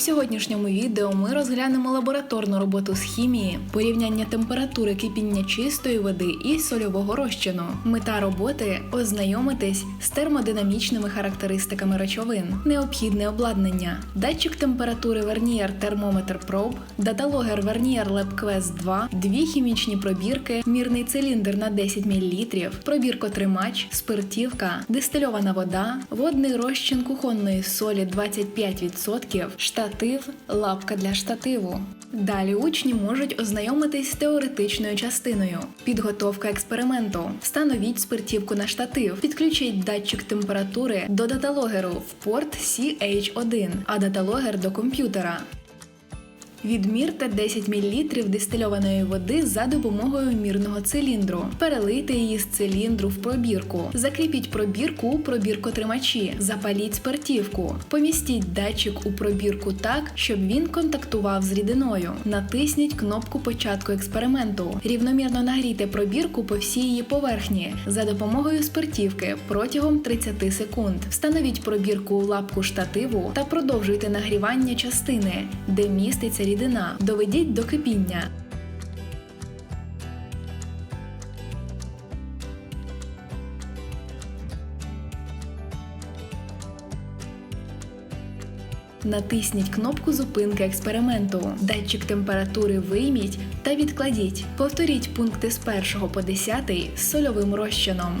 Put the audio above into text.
В сьогоднішньому відео ми розглянемо лабораторну роботу з хімії, порівняння температури кипіння чистої води і сольового розчину. Мета роботи ознайомитись з термодинамічними характеристиками речовин, необхідне обладнання, датчик температури Vernier Thermometer Probe, даталогер Vernier LabQuest 2, дві хімічні пробірки, мірний циліндр на 10 мл, пробіркотримач, спиртівка, дистильована вода, водний розчин кухонної солі 25%, штатив, лапка для штативу. Далі учні можуть ознайомитись з теоретичною частиною. Підготовка експерименту. Встановіть спиртівку на штатив, підключіть датчик температури до даталогеру в порт CH1, а даталогер до комп'ютера. Відмірте 10 мл дистильованої води за допомогою мірного циліндру. Перелийте її з циліндру в пробірку. Закріпіть пробірку у пробіркотримачі. Запаліть спиртівку. Помістіть датчик у пробірку так, щоб він контактував з рідиною. Натисніть кнопку початку експерименту. Рівномірно нагрійте пробірку по всій її поверхні за допомогою спиртівки протягом 30 секунд. Встановіть пробірку у лапку штативу та продовжуйте нагрівання частини, де міститься рідина. Доведіть до кипіння. Натисніть кнопку зупинки експерименту. Датчик температури вийміть та відкладіть. Повторіть пункти з 1 по 10 з сольовим розчином.